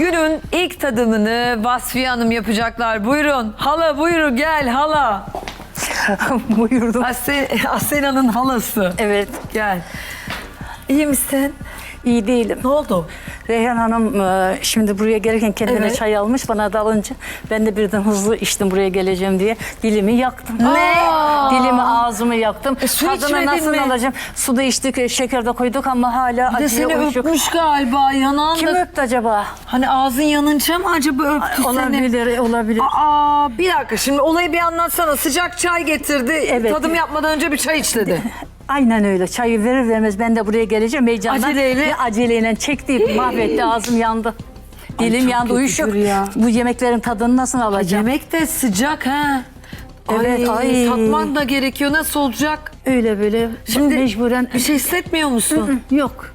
Günün ilk tadımını Vasfiye Hanım yapacaklar. Buyurun. Hala buyurun gel hala. Buyurdum. Asel, Asena'nın halası. Evet, Gel. İyi misin? iyi değilim. Ne oldu? Reyhan Hanım e, şimdi buraya gelirken kendine Evet. çay almış bana da alınca ben de birden hızlı içtim buraya geleceğim diye dilimi yaktım. Ne? Dilimi ağzımı yaktım. E, su Tadını içmedin nasıl mi? alacağım? Su da içtik, e, şeker de koyduk ama hala Bir de acıya seni uyuşuk. öpmüş galiba yanağında. Kim öptü acaba? Hani ağzın yanınca mı acaba öptü seni? Olabilir, olabilir. Aa bir dakika şimdi olayı bir anlatsana. Sıcak çay getirdi. Evet. Tadım yapmadan önce bir çay iç dedi. Aynen öyle. Çayı verir vermez ben de buraya geleceğim heyecandan. Aceleyle. Ve aceleyle çekti, mahvetti, ağzım yandı. Dilim çok yandı, kötüdür uyuşuk. ya. Bu yemeklerin tadını nasıl alacağım? Yemek de sıcak ha. Evet, ay, ay. Tatman da gerekiyor. Nasıl olacak? Öyle böyle Şimdi mecburen bir şey hissetmiyor musun? yok.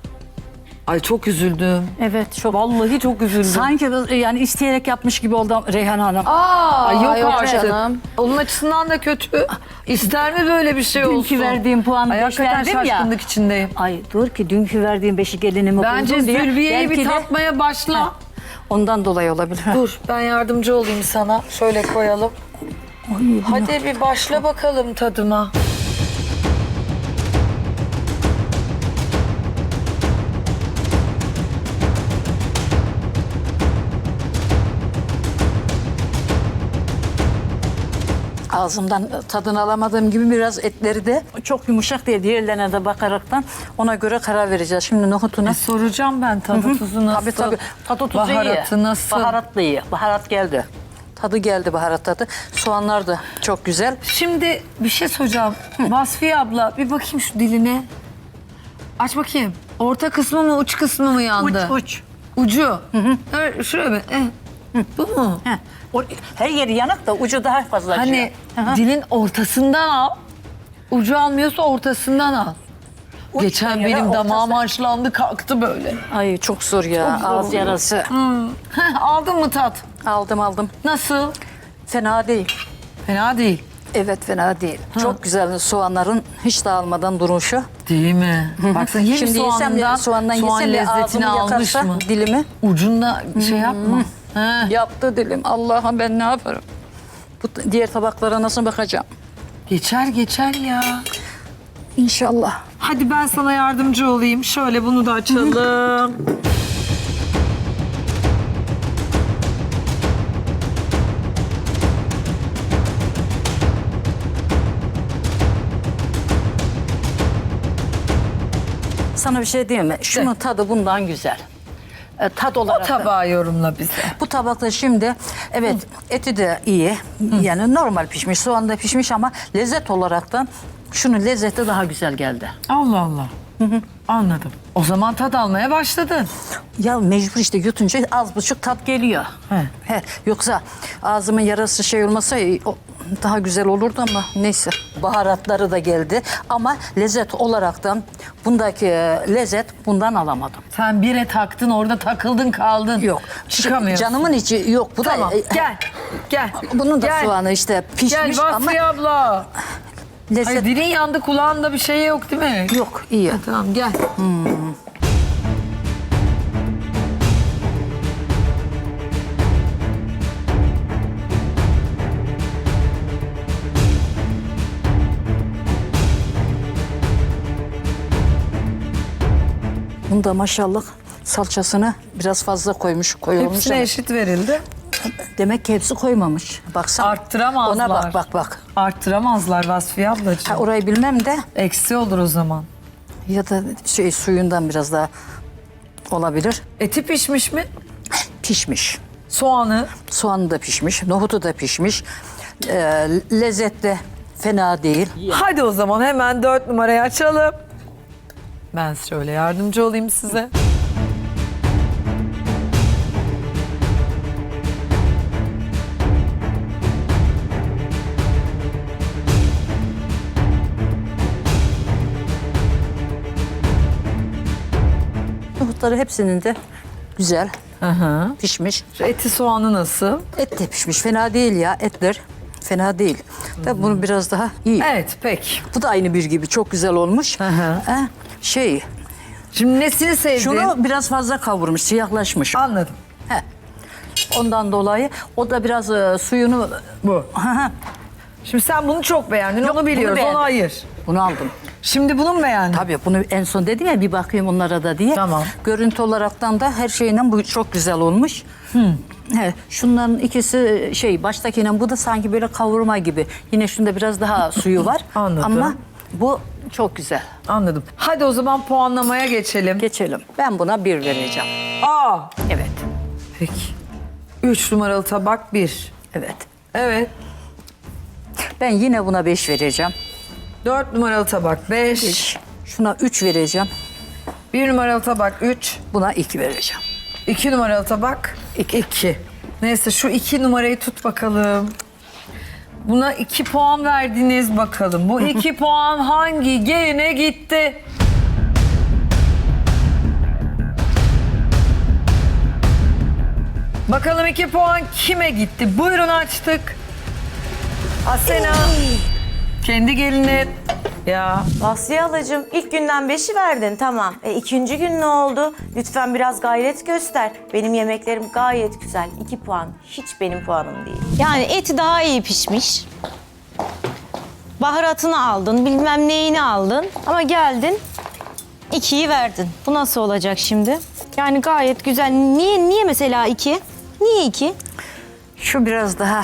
Ay çok üzüldüm. Evet çok. Vallahi çok üzüldüm. Sanki biz- yani isteyerek yapmış gibi oldum Reyhan Hanım. Aa, yok, yok artık. canım. Onun açısından da kötü. İster mi böyle bir şey olsun? Dünkü verdiğim puanı Ay, beş hakikaten verdim ya. şaşkınlık içindeyim. Ay dur ki dünkü verdiğim beşi gelinimi Bence buldum diye. Zülbiye'yi bir belki de tatmaya başla. Ondan dolayı olabilir. Dur ben yardımcı olayım sana. Şöyle koyalım. Hadi bir başla bakalım tadıma. Ağzımdan tadını alamadığım gibi biraz etleri de çok yumuşak diye diğerlerine de bakaraktan ona göre karar vereceğiz. Şimdi nohutunu E, soracağım ben tadı tuzu nasıl? Tabii tabii. Tadı tuzu Baharatı iyi. nasıl? Baharatlı iyi. Baharat geldi. Tadı geldi baharat tadı. Soğanlar da çok güzel. Şimdi bir şey soracağım. Vasfiye abla bir bakayım şu diline. Aç bakayım. Orta kısmı mı uç kısmı mı yandı? Uç uç. Ucu. Hı. Şuraya mı? Eh. Bu mu? Heh. O, her yeri yanık da ucu daha fazla Hani acıyor. Aha. dilin ortasından al. Ucu almıyorsa ortasından al. Uç Geçen yere benim damağım ortası- harçlandı kalktı böyle. Ay çok zor ya. Çok zor Ağız oluyor. yarası. Heh, Aldın mı tat? Aldım aldım. Nasıl? Fena değil. Fena değil. Evet fena değil. Çok güzel soğanların hiç dağılmadan duruşu. Değil mi? Baksana yeni Şimdi yesem soğandan, de soğandan soğan yesem de lezzetini ağzımı almış yakarsa mı? dilimi. Ucunda şey yapma. He. Yaptı dilim. Allah'ım ben ne yaparım? Bu diğer tabaklara nasıl bakacağım? Geçer geçer ya. İnşallah. Hadi ben sana yardımcı olayım. Şöyle bunu da açalım. Sana bir şey diyeyim mi? Şunun tadı bundan güzel. E, tad O olarak da- tabağı yorumla bize. Bu tabakta şimdi evet eti de iyi. Yani normal pişmiş, soğan da pişmiş ama lezzet olaraktan şunun lezzeti daha güzel geldi. Allah Allah. Anladım. O zaman tat almaya başladın. Ya mecbur işte yutunca az buçuk tat geliyor. He. He, yoksa ağzımın yarası şey olmasa o daha güzel olurdu ama neyse. Baharatları da geldi ama lezzet olaraktan bundaki e, lezzet bundan alamadım. Sen bire taktın orada takıldın kaldın. Yok. Çıkamıyorsun. Canımın içi yok. Bu Tamam da e, gel. Gel. bunun da Gel. soğanı işte pişmiş Gel ama Vasfiye abla. lezzet Hayır dilin yandı kulağında bir şey yok değil mi? yok iyi. Tamam gel. Bunda maşallah salçasını biraz fazla koymuş, koyulmuş. Hepsine ama eşit verildi. Demek ki hepsi koymamış. Baksana. Arttıramazlar. Ona bak bak bak. Arttıramazlar Vasfiye ablacığım. Ha, orayı bilmem de Eksi olur o zaman. ya da şey suyundan biraz daha olabilir. Eti pişmiş mi? Pişmiş. Soğanı. Soğanı da pişmiş, nohutu da pişmiş. Ee, lezzet de fena değil. Hadi o zaman hemen dört numarayı açalım. Ben şöyle yardımcı olayım size. Nohutları hepsinin de güzel hı. pişmiş. Eti soğanı nasıl? Et de pişmiş. Fena değil ya etler. Fena değil. Tabii bunu biraz daha iyi. Evet pek. Bu da aynı bir gibi çok güzel olmuş. Hı hı. Ha, şey Şimdi nesini sevdin? şunu biraz fazla kavurmuş, siyahlaşmış. Anladım. He. Ondan dolayı o da biraz e, suyunu Bu. Şimdi sen bunu çok beğendin. Yok, onu bunu biliyoruz. beğendim. Onu hayır. bunu aldım. Şimdi bunu mu beğendin? Tabii bunu en son dedim ya bir bakayım onlara da diye. Tamam. Görüntü olaraktan da her şeyinden bu çok güzel olmuş. He, şunların ikisi şey baştakiyle bu da sanki böyle kavurma gibi. Yine şunda biraz daha suyu var. Anladım. Ama bu çok güzel. Anladım. Hadi o zaman puanlamaya geçelim. Geçelim. Ben buna bir vereceğim. Aa. Evet. Peki. Üç numaralı tabak bir. Evet. Evet. Ben yine buna beş vereceğim. Dört numaralı tabak beş. Beş. Şuna üç vereceğim. Bir numaralı tabak üç. Buna iki vereceğim. İki numaralı tabak İki. iki. Neyse şu iki numarayı tut bakalım. Buna iki puan verdiniz bakalım. Bu iki puan hangi geline gitti? Bakalım iki puan kime gitti? Buyurun açtık. Asena. Kendi geline. Ya Basriye halacığım ilk günden beşi verdin tamam. E ikinci gün ne oldu? Lütfen biraz gayret göster. Benim yemeklerim gayet güzel. İki puan. Hiç benim puanım değil. Yani eti daha iyi pişmiş. Baharatını aldın, bilmem neyini aldın ama geldin ikiyi verdin. Bu nasıl olacak şimdi? Yani gayet güzel. Niye niye mesela iki? Niye iki? Şu biraz daha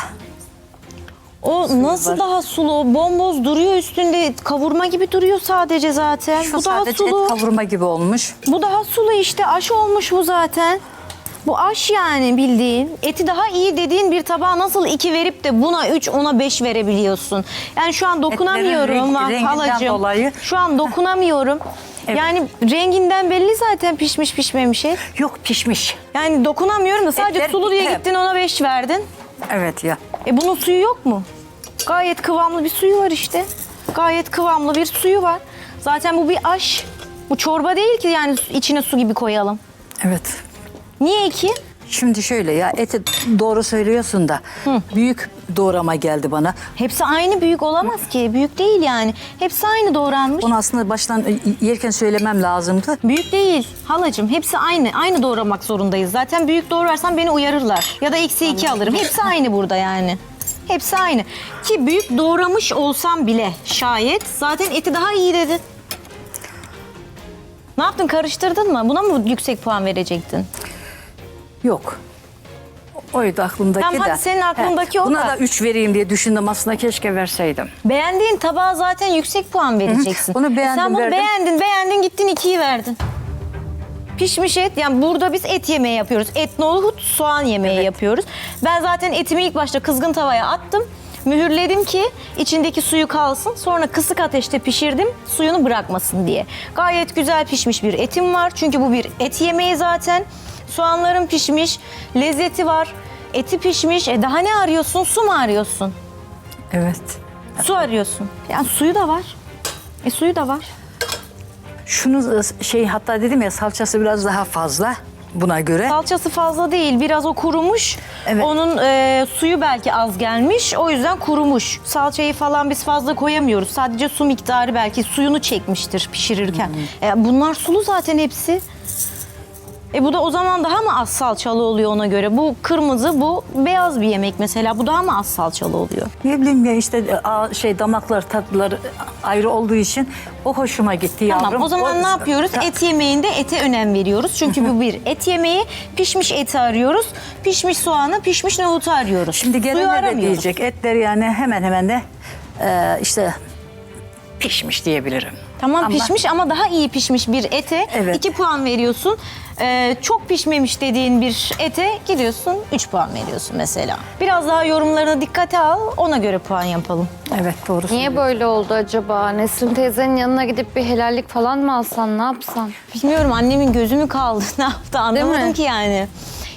O nasıl var. daha sulu? Bomboz duruyor üstünde. Kavurma gibi duruyor sadece zaten. şu bu daha sadece sulu. et kavurma gibi olmuş. Bu daha sulu işte. Aş olmuş bu zaten. Bu aş yani bildiğin. Eti daha iyi dediğin bir tabağa nasıl iki verip de buna üç ona beş verebiliyorsun? Yani şu an dokunamıyorum halacığım. dolayı. Şu an dokunamıyorum. Evet. Yani renginden belli zaten pişmiş pişmemiş et. Yok pişmiş. Yani dokunamıyorum da sadece Etler- sulu diye gittin ona beş verdin. Evet ya. E bunun suyu yok mu? Gayet kıvamlı bir suyu var işte. Gayet kıvamlı bir suyu var. Zaten bu bir aş. Bu çorba değil ki yani içine su gibi koyalım. Evet. Niye iki? Şimdi şöyle ya eti doğru söylüyorsun da büyük doğrama geldi bana. Hepsi aynı büyük olamaz ki. Büyük değil yani. Hepsi aynı doğranmış. Onu aslında baştan e, yerken söylemem lazımdı. Büyük değil halacığım. Hepsi aynı. Aynı doğramak zorundayız. Zaten büyük doğrarsan beni uyarırlar. Ya da eksi iki alırım. Hepsi aynı burada yani. Hepsi aynı. Ki büyük doğramış olsam bile şayet zaten eti daha iyi dedin. Ne yaptın karıştırdın mı? Buna mı yüksek puan verecektin? Yok. Oydu aklımdaki Tamam, de. hadi senin aklındaki o Buna da. da 3 vereyim diye düşündüm aslında keşke verseydim. Beğendiğin tabağa zaten yüksek puan vereceksin. Bunu E beğendim, Sen bunu verdim. beğendin, beğendin gittin ikiyi verdin. Pişmiş et, yani burada biz et yemeği yapıyoruz. Et nohut, soğan yemeği yapıyoruz. Ben zaten etimi ilk başta kızgın tavaya attım. Mühürledim ki içindeki suyu kalsın. Sonra kısık ateşte pişirdim suyunu bırakmasın diye. Gayet güzel pişmiş bir etim var. Çünkü bu bir et yemeği zaten. Soğanlarım pişmiş, lezzeti var. Eti pişmiş. E daha ne arıyorsun? Su mu arıyorsun? Evet. Su arıyorsun. Yani suyu da var. E suyu da var. Şunu şey hatta dedim ya salçası biraz daha fazla buna göre. Salçası fazla değil. Biraz o kurumuş. Evet. Onun e, suyu belki az gelmiş. O yüzden kurumuş. Salçayı falan biz fazla koyamıyoruz. Sadece su miktarı belki suyunu çekmiştir pişirirken. E, bunlar sulu zaten hepsi. E bu da o zaman daha mı az salçalı oluyor ona göre? Bu kırmızı, bu beyaz bir yemek mesela. Bu daha mı az salçalı oluyor? Ne bileyim ya işte a- şey damaklar tatlılar ayrı olduğu için o hoşuma gitti yavrum. Tamam o zaman ne yapıyoruz? Ta- Et yemeğinde ete önem veriyoruz. Çünkü bu bir et yemeği. Pişmiş eti arıyoruz. Pişmiş soğanı, pişmiş nohutu arıyoruz. Şimdi Suyu gelenler de aramıyoruz. diyecek etler yani hemen hemen de e, işte pişmiş diyebilirim. Tamam Ama- pişmiş ama daha iyi pişmiş bir ete Evet. 2 puan veriyorsun. Ee, çok pişmemiş dediğin bir ete gidiyorsun 3 puan veriyorsun mesela. Biraz daha yorumlarına dikkate al ona göre puan yapalım. Evet doğru Niye böyle oldu acaba? Nesrin teyzenin yanına gidip bir helallik falan mı alsan, ne yapsan? Bilmiyorum annemin gözü mü kaldı ne yaptı anlamadım mi? ki yani.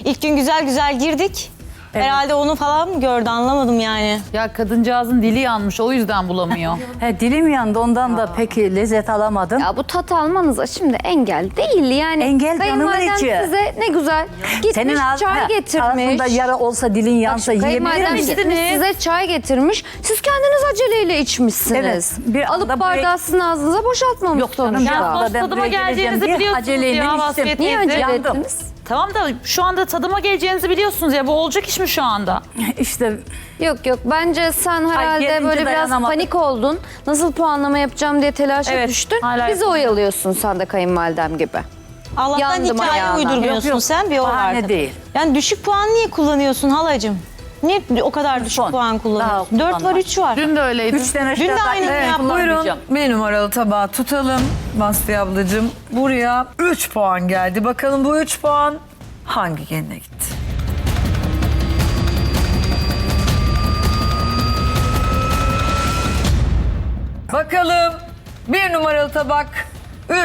İlk gün güzel güzel girdik. Herhalde onu falan mı gördü anlamadım yani. Ya kadıncağızın dili yanmış o yüzden bulamıyor. He, dilim yandı ondan da pek lezzet alamadım. Ya bu tat almanıza şimdi engel değil yani. Engel canımın içi. size ne güzel gitmiş ağz- çay ha, getirmiş. Ağzında yara olsa dilin yansa Bak, yiyebilir misin? gitmiş size çay getirmiş. Siz kendiniz aceleyle içmişsiniz. Evet, bir Alıp anda buraya- bardağı sizin ağzınıza boşaltmamış Yok canım, sonuçta. ya, Ya ben tadıma buraya geleceğinizi geleceğim diye biliyorsunuz aceleyle ya içtim. Vasfiye Niye teyze. acele Yandım. ettiniz? Tamam da şu anda tadıma geleceğinizi biliyorsunuz ya. Bu olacak iş mi şu anda? İşte Yok yok bence sen herhalde gelince böyle biraz dayanamadım. panik oldun. Nasıl puanlama yapacağım diye telaşa Evet, düştün. hala Bizi oyalıyorsun sen de kayınvalidem gibi. Allah'tan Yandım hikaye ayağına. uydurmuyorsun Yok, yok. sen bir o Bahane vardı. değil. Yani düşük puan niye kullanıyorsun halacığım? Niye o kadar düşük Son. puan kullanıyorsun? Daha 4 var kullanma. 3 var. Dün de öyleydi. üçten aşağı Dün de aynısını Evet, yaptım. Buyurun kullanmayacağım. bir numaralı tabağı tutalım Basri ablacığım. Buraya 3 puan geldi. Bakalım bu 3 puan hangi geline gitti? Bakalım bir numaralı tabak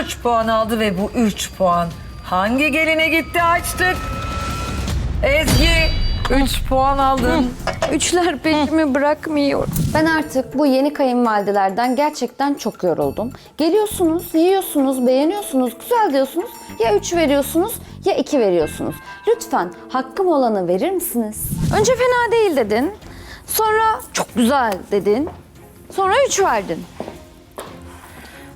3 puan aldı ve bu 3 puan hangi geline gitti açtık. Ezgi 3 puan aldın. Üçler peşimi bırakmıyor. Ben artık bu yeni kayınvalidelerden gerçekten çok yoruldum. Geliyorsunuz, yiyorsunuz, beğeniyorsunuz, güzel diyorsunuz. Ya üç veriyorsunuz ya iki veriyorsunuz. Lütfen hakkım olanı verir misiniz? Önce fena değil dedin. Sonra çok güzel dedin. Sonra üç verdin.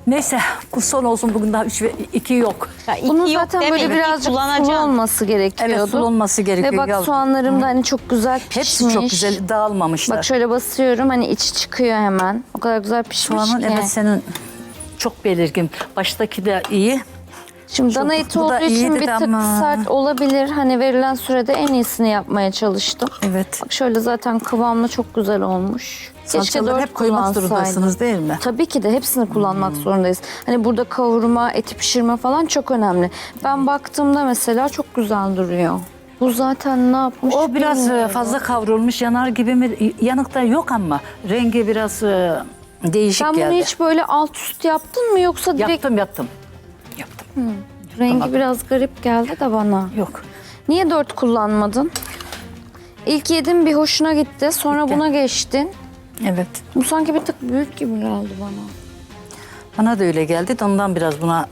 Neyse bu son olsun bugün daha 3 ve 2 yok. Ya iki Bunun yok zaten böyle iki birazcık sulu kullanacaksın. olması gerekiyordu. Evet, sulu olması gerekiyor Ve bak yavrum. soğanlarım da hani çok güzel pişmiş. Hepsi çok güzel dağılmamışlar. Bak şöyle basıyorum hani içi çıkıyor hemen. O kadar güzel pişmiş Soğanın ki. evet senin çok belirgin. Baştaki de iyi. Şimdi dana eti bu da olduğu için iyiydi bir de tık ama. sert olabilir. Hani verilen sürede en iyisini yapmaya çalıştım. Evet. Bak şöyle zaten kıvamlı çok güzel olmuş. Salçaları hep koymak zorundasınız değil mi? Tabii ki de hepsini kullanmak zorundayız. Hani burada kavurma, eti pişirme falan çok önemli. Ben baktığımda mesela çok güzel duruyor. Bu zaten ne yapmış O biraz e, bilmiyorum. fazla kavrulmuş yanar gibi mi? Yanıkta yok ama rengi biraz e, değişik Sen bunu geldi. hiç böyle alt üst yaptın mı yoksa direkt Yaptım yaptım. Yaptım. rengi biraz garip geldi de bana. Yok. Niye dört kullanmadın? İlk yedim bir hoşuna gitti. Sonra buna geçtin. Evet. Bu sanki bir tık büyük gibi geldi bana. Bana da öyle geldi. de Ondan biraz buna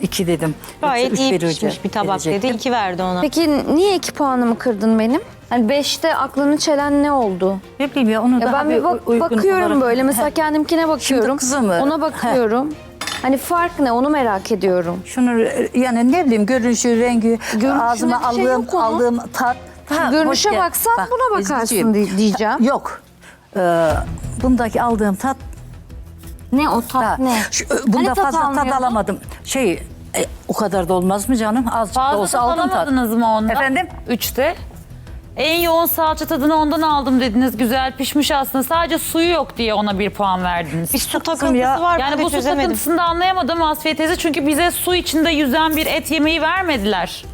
iki dedim. Yoksa Gayet üç iyi verirce- pişmiş bir tabak dedi. verecektim. 2 verdi ona. Peki niye iki puanımı kırdın benim? Hani beşte aklını çelen ne oldu? Ne bileyim ya onu Ya daha ben bir bak- uygun bakıyorum olarak- böyle. Mesela kendimkine bakıyorum. kızım, e, Ona bakıyorum. Hani fark ne onu merak ediyorum. Şunu e, yani ne bileyim görünüşü, rengi, Görünüşünde ağzıma bir şey aldığım, yok onun. aldığım tat. Ha, Görünüşe gel- baksan buna bakarsın Ezgi'ciğim, di- diyeceğim. Yok. Ee, bundaki aldığım tat Ne o tat Ha, ne? şu, e, bunda Hani tat fazla tat almıyordun? alamadım. Şey e, o kadar da olmaz mı canım? Azıcık da Fazla olsa tad aldım tat. alamadınız mı ondan? Efendim? Üçte. En yoğun salça tadını ondan aldım dediniz. Güzel pişmiş aslında. Sadece suyu yok diye ona bir puan verdiniz. Bir su takıntısı ya. var Yani bu su çözemedim. takıntısını da anlayamadım Asfiye teyze. Çünkü bize su içinde yüzen bir et yemeği vermediler.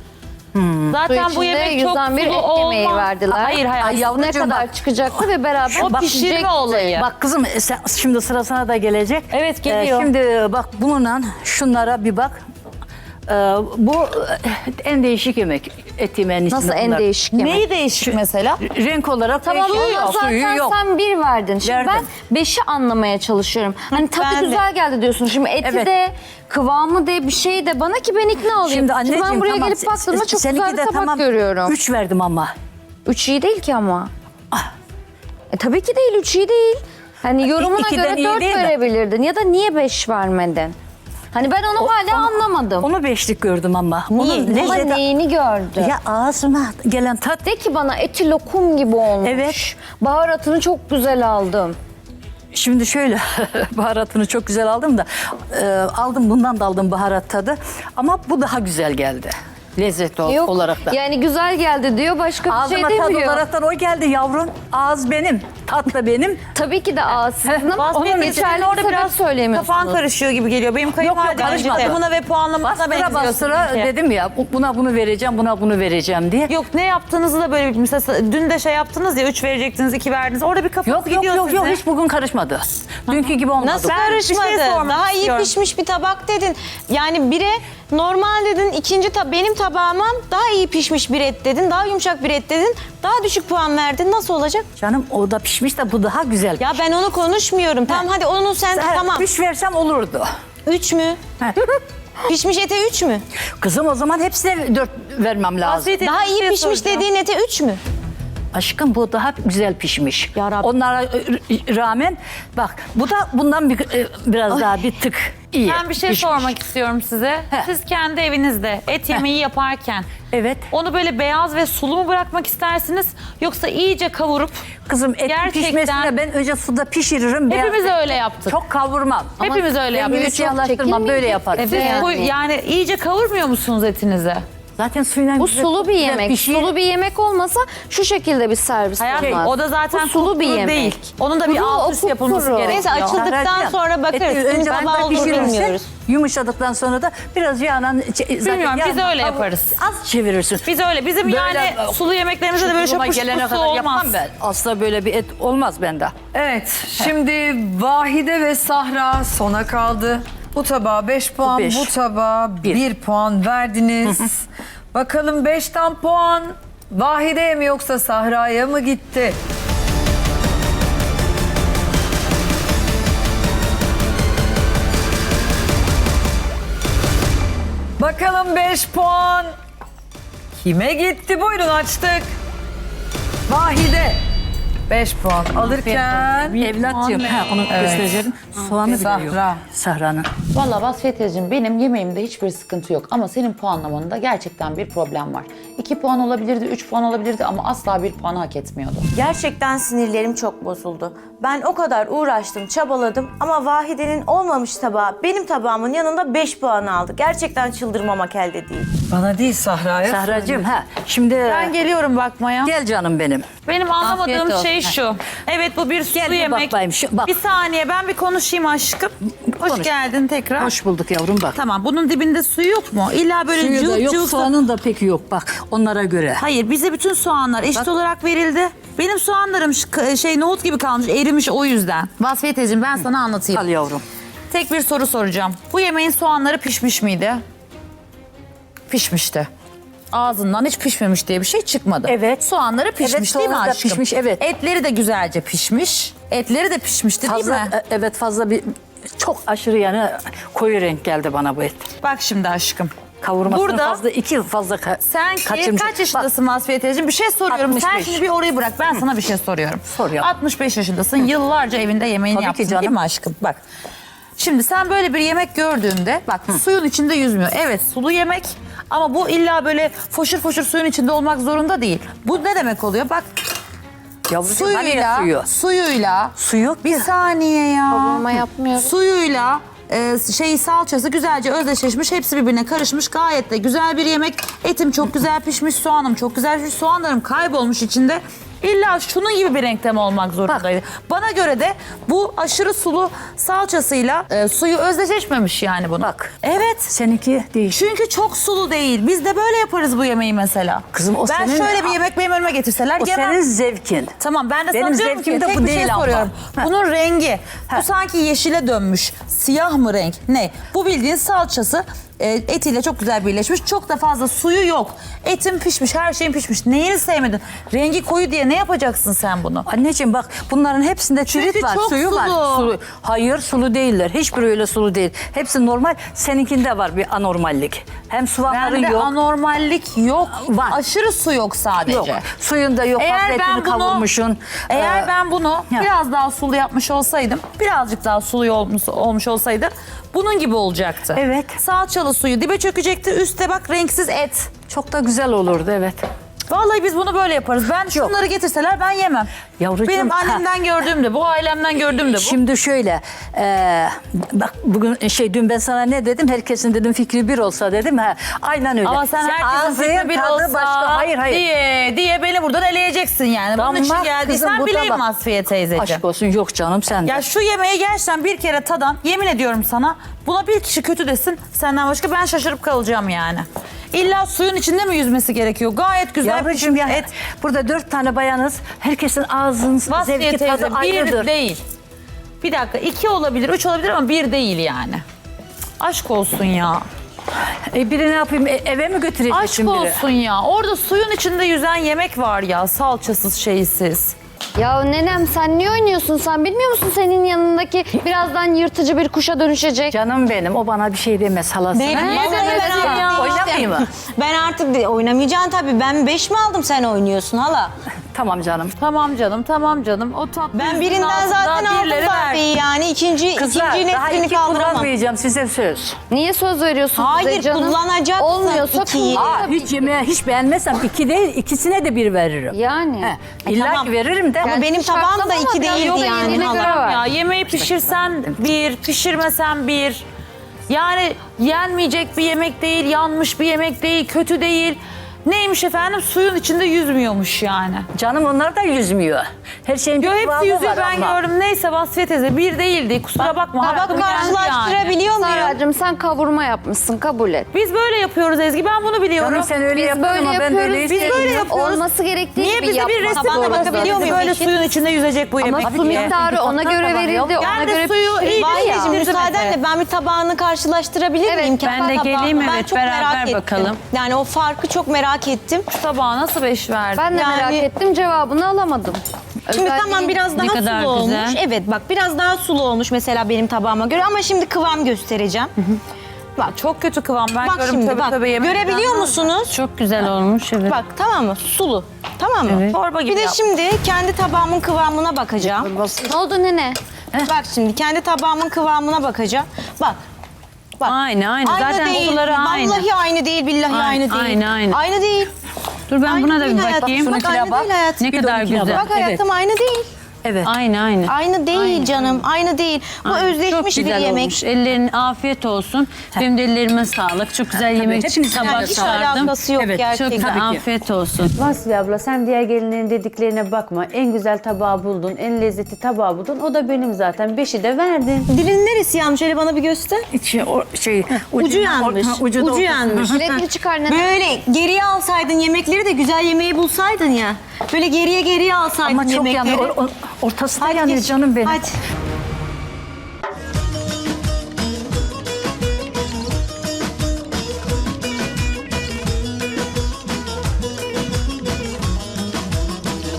Zaten Su bu yemek çok sulu et olmaz. yemeği verdiler. Hayır hayır. Ay, ne yavrucuğum kadar bak. çıkacaktı ve beraber O pişirme olayı. Bak kızım e, sen, şimdi sırasına da gelecek. Evet, geliyor. şimdi bak bununla şunlara bir bak. Ee, bu e, en değişik yemek et yemeğinin Nasıl içinde en bunlar. değişik yemek? Neyi değişik mesela? Renk olarak Tamam değişiyor. ama zaten Suyu yok. sen bir verdin. Şimdi Verdim. ben beşi anlamaya çalışıyorum. Hani tadı ben de. güzel geldi diyorsun. Şimdi eti Evet. de, kıvamı de bir şey de bana ki ben ikna olayım. Şimdi anneciğim ben buraya tamam, gelip baktığımda çok seninki güzel bir de tabak tamam, görüyorum. Üç. Üç verdim ama. iyi değil ki ama. E, tabii ki değil, üç iyi değil. Hani yorumuna ikiden göre iyi dört değil mi? verebilirdin ya da niye beş vermedin? Hani ben onu hala anlamadım. Onu beşlik gördüm ama. Niye? Onun Ama lezzeti- neyini gördü? Ya ağzıma gelen tat De ki bana eti lokum gibi olmuş. Evet. Baharatını çok güzel aldım. Şimdi şöyle baharatını çok güzel aldım da e, aldım bundan da aldım baharat tadı ama bu daha güzel geldi. Lezzet ol- Yok olarak da. yani güzel geldi diyor başka bir Ağzıma şey tat demiyor. olaraktan o geldi yavrum. Ağız benim, tat da benim. Tabii ki de ağız sizin ama Vasfiye onun senin orada biraz söylemiyorsunuz. Kafan karışıyor gibi geliyor. Benim kayınvalidem karışmadı. takımına ve puanlamasına Bastıra benziyor bastıra sizinki. dedim ya bu- buna bunu vereceğim, buna bunu vereceğim diye. Yok ne yaptığınızı da böyle bir mesela dün de şey yaptınız ya 3 verecektiniz 2 verdiniz. Orada bir kafanız Yok yok gidiyor yok yok sizin. hiç bugün karışmadı. Dünkü gibi olmadı. Nasıl Ben bir şey karışmadı? sormak Daha iyi istiyorum. pişmiş bir tabak dedin. Yani bire normal dedin. ikinci tab benim tabağıma daha iyi pişmiş bir et dedin. Daha yumuşak bir et dedin. Daha düşük puan verdin. Nasıl olacak? Canım o da pişmiş de bu daha güzel. Ya ben onu konuşmuyorum. Tamam hadi onu sen Ha, tamam. Üç versem olurdu. Üç mü? Pişmiş ete üç mü? Kızım o zaman hepsine dört vermem lazım. Daha iyi pişmiş dediğin ete üç mü? Aşkım bu daha güzel pişmiş. Ya Rabbi. Onlara e, rağmen bak bu da bundan bir, e, biraz daha bir tık iyi. Ben bir şey pişmiş. sormak istiyorum size. Heh. Siz kendi evinizde et yemeği yaparken Evet. onu böyle beyaz ve sulu mu bırakmak istersiniz yoksa iyice kavurup Kızım etin Gerçekten- pişmesine ben önce suda pişiririm. beyaz- hepimiz öyle yaptık. Çok kavurmam. Hepimiz öyle ben yaptık. siyahlaştırmam böyle yaparım. Siz Evet. bu- yani iyice kavurmuyor musunuz etinizi? Zaten suyuna Bu sulu bir yemek. pişiyor. Sulu bir yemek olmasa şu şekilde bir servis Hayatım olmaz. o da zaten Bu sulu bir yemek. değil. Onun da bir Kuru, alt üst o yapılması kupkuru. gerekiyor. Neyse açıldıktan sonra bakarız. eti önce ben olduğunu pişirirsin, bilmiyoruz. Yumuşadıktan sonra da biraz yağla... ç- zaten Bilmiyorum, biz yağla öyle yaparız. Az çevirirsin. Biz öyle. Bizim Böyle, yani sulu yemeklerimizde de böyle şapur gelene kadar olmaz. yapmam ben. Asla böyle bir et olmaz bende. Evet, şimdi Vahide ve Sahra sona kaldı. Bu tabağa 5 puan, beş. bu tabağa Bir. 1 puan verdiniz. Bakalım 5'ten puan Vahide'ye mi yoksa Sahra'ya mı gitti? Bakalım 5 puan kime gitti? Buyurun açtık. Vahide 5 puan alırken Evlatçığım, ha, onu göstereceğim. Soğanı bile yok. Sahra. Sahra'nın. Valla Vasfiye teyzeciğim benim yemeğimde hiçbir sıkıntı yok ama senin puanlamanında gerçekten bir problem var. 2 puan olabilirdi, 3 puan olabilirdi ama asla bir puan hak etmiyordu. Gerçekten sinirlerim çok bozuldu. Ben o kadar uğraştım, çabaladım ama Vahide'nin olmamış tabağı benim tabağımın yanında 5 puan aldı. Gerçekten çıldırmamak elde değil. bana değil Sahra'ya. Sahracığım ha şimdi Ben geliyorum bakmaya. gel canım benim. Benim anlamadığım olsun. Şey şu. Evet bu bir sulu Gel bir yemek. bakayım, şu- bak. Bir saniye ben bir konuşayım aşkım. Hoş Konuş. geldin tekrar. Hoş bulduk yavrum bak. Tamam bunun dibinde suyu yok mu? İlla böyle Suyu da cıvık yok, cıvık. soğanın da pek yok bak onlara göre. Hayır bize bütün soğanlar eşit olarak verildi. Benim soğanlarım ş- şey nohut gibi kalmış erimiş o yüzden. Vasfiye teyzeciğim ben sana anlatayım. Al yavrum. Tek bir soru soracağım. Bu yemeğin soğanları pişmiş miydi? Pişmişti. Ağzından hiç pişmemiş diye bir şey çıkmadı. Evet. Soğanları pişmiş değil mi aşkım? pişmiş, evet. Etleri de güzelce pişmiş. Etleri de pişmişti Fazla, değil mi? e, evet fazla bir çok aşırı yani koyu renk geldi bana bu et. Bak şimdi aşkım. Kavurmasını Burada fazla iki fazla ka- Sen ki kaçırmış. kaç yaşındasın Vasfiye teyzeciğim? Bir şey soruyorum. Sen 65. şimdi bir orayı bırak. Ben sana bir şey soruyorum. Sor ya. 65 yaşındasın. Yıllarca evinde yemeğini Tabii ki yaptın canım. değil mi aşkım? Bak. Şimdi sen böyle bir yemek gördüğünde bak suyun içinde yüzmüyor. Evet sulu yemek ama bu illa böyle foşur foşur suyun içinde olmak zorunda değil. Bu ne demek oluyor? Bak Yavrucuğum hani suyuyla, ya suyu. suyuyla Su yok bir ki. saniye ya. Kavurma yapmıyorum. Suyuyla e, şey salçası güzelce özdeşleşmiş. Hepsi birbirine karışmış. Gayet de güzel bir yemek. Etim çok güzel pişmiş. Soğanım çok güzel pişmiş. Soğanlarım kaybolmuş içinde. İlla şunun gibi bir renkte mi olmak zorundaydı? Bana göre de bu aşırı sulu salçasıyla e, suyu özdeşleşmemiş yani bunu. Bak. Evet. Seninki değil. Çünkü çok sulu değil. Biz de böyle yaparız bu yemeği mesela. Kızım, o ben senin- şöyle bir yemek benim önüme getirseler O yemem. senin zevkin. Tamam ben de Benim sana diyorum ki de tek bu bir şey değil ama. soruyorum. Heh. Bunun rengi Heh. bu sanki yeşile dönmüş. Siyah mı renk? Ne? Bu bildiğin salçası e, etiyle çok güzel birleşmiş. Çok da fazla suyu yok. Etin pişmiş, her şeyin pişmiş. Neyini sevmedin? Rengi koyu diye ne yapacaksın sen bunu? Anneciğim bak bunların hepsinde çürük var, çok suyu var. sulu. Sulu. Hayır sulu değiller. Hiçbir öyle sulu değil. Hepsi normal. Seninkinde var bir anormallik. Hem soğanların Bende yok. anormallik yok. Var. Aşırı su yok sadece. Yok. Suyunda yok. Eğer ben bunu kavurmuşsun. eğer Ee, ben bunu ya. biraz daha sulu yapmış olsaydım, birazcık daha sulu olmuş, olmuş olsaydı bunun gibi olacaktı. Evet. Salçalı suyu dibe çökecekti. Üste bak renksiz et. Çok da güzel olurdu evet. Vallahi biz bunu böyle yaparız. Ben şunları getirseler ben yemem. Yavrucuğum, Benim annemden gördüğüm de bu, ailemden gördüğüm de bu. Şimdi şöyle, e, bak bugün şey dün ben sana ne dedim? Herkesin dedim fikri bir olsa dedim. Ha, aynen öyle. Ama sen herkesin ağzın fikri bir tadı olsa başka. Hayır hayır. diye diye beni buradan eleyeceksin yani. Bunun için geldiysen kızım, bu bileyim tabak. Masfiye teyzeciğim. Aşk olsun yok canım sen de. Ya şu yemeği gerçekten bir kere tadan yemin ediyorum sana buna bir kişi kötü desin senden başka ben şaşırıp kalacağım yani. İlla suyun içinde mi yüzmesi gerekiyor? Gayet güzel Yavrucuğum pişmiş ya et. burada dört tane bayanız. Herkesin ağzının Vasfiye zevki teyze tadı bir ayrıdır. değil. Bir dakika iki olabilir, üç olabilir ama bir değil yani. Aşk olsun ya. E, biri ne yapayım e, eve mi götüreceksin Aşk biri? olsun ya. Orada suyun içinde yüzen yemek var ya. Salçasız şeysiz. Ya nenem sen niye oynuyorsun sen bilmiyor musun senin yanındaki birazdan yırtıcı bir kuşa dönüşecek. Canım benim o bana bir şey demez halası. Ne-? Niye demez ya? Oynamayayım mı? Ben artık oynamayacaksın tabii. Ben 5 mi aldım sen oynuyorsun hala? Tamam canım. Tamam canım, tamam canım. O tatlı Ben yüzünün birinden altında zaten aldım birileri ver. yani. ikinci, Kızlar ikinci daha neslini iki kaldıramam. kullanmayacağım size söz. Niye söz veriyorsunuz Hayır, bize canım? kullanacaksın Olmuyorsa ikiyi. kullan Aa, hiç yemeğe hiç beğenmezsem iki değil ikisine de bir veririm. Yani. He, İlla tamam. ki veririm de. Ama benim tabağım da şartlama iki değildi da yani yediğine göre var. Ya yemeği pişirsen bir, pişirmesen bir. Yani yenmeyecek bir yemek değil, yanmış bir yemek değil, kötü değil. Neymiş efendim? Suyun içinde yüzmüyormuş yani. Canım onlar da yüzmüyor. Her şeyin bir Yo hepsi kıvamı yüzüyor var ben ama. gördüm. Neyse Vasfiye teyze bir değildi. Kusura bakma. Tabak hakkım yendi yani. karşılaştırabiliyor muyum? Saracığım sen kavurma yapmışsın kabul et. Biz böyle yapıyoruz Ezgi. Ben bunu biliyorum. Canım sen öyle Biz yapıyorsun böyle ama ben yapıyoruz. böyle Biz istemiyorum. böyle yapıyoruz. Olması gerektiği Niye gibi bize bir yapmak resim Tabağına bakabiliyor muyum Böyle suyun içinde yüzecek bu Ama yemek. su diye. miktarı ona göre verildi, ona göre suyu pişirildi iyi ya. Müsaadenle ben bir tabağını karşılaştırabilir Evet, miyim? ben Kefa de geleyim, evet, çok beraber merak ettim. bakalım. Yani o farkı çok merak ettim. Tabağa nasıl beş verdi? Ben de Yani- merak ettim cevabını alamadım. Şimdi Özelliği- tamam biraz daha kadar sulu güzel. olmuş. Evet bak biraz daha sulu olmuş mesela benim tabağıma göre ama şimdi kıvam göstereceğim. Bak Çok kötü kıvam. Ben bak görüyorum şimdi tabii bak tabii yemek. görebiliyor musunuz? Çok güzel olmuş evet. Bak tamam mı? Sulu. Tamam mı? Evet. Çorba gibi Bir de yap. şimdi kendi tabağımın kıvamına bakacağım. Ne oldu nene? Bak şimdi kendi tabağımın kıvamına bakacağım. Bak. Bak. Aynı aynı. Zaten değil. aynı. Vallahi aynı değil, billahi Aynı, aynı değil. aynı, aynı. Aynı değil. Dur ben Aynı buna da değil bir hayatım. bakayım. Bak aynı değil hayatım. Ne kadar güzel. Bak hayatım aynı değil. Evet. Aynı aynı. Aynı değil canım. Aynı değil. Bu Aynı. özleşmiş Çok bir güzel yemek. olmuş. Ellerin afiyet olsun. Benim de ellerime sağlık. Çok güzel yemek hepiniz tabak Yani hiç sardım. alakası yok Evet, çok Çok gerçekten. afiyet olsun. Vasfiye abla sen diğer gelinlerin dediklerine bakma. En güzel tabağı buldun, en lezzetli tabağı buldun. O da benim zaten. Beşi de verdin. Dilin neresi yanmış? Hele bana bir göster. İçi o şey Ucu yanmış. ucu Ucu yanmış. Renkli çıkar nene. Böyle geriye alsaydın yemekleri de güzel yemeği bulsaydın ya. Böyle geriye geriye alsaydın Ama çok yemekleri. yanıyor. O- o- Ortası da Hadi yanıyor geç. canım benim. Hadi.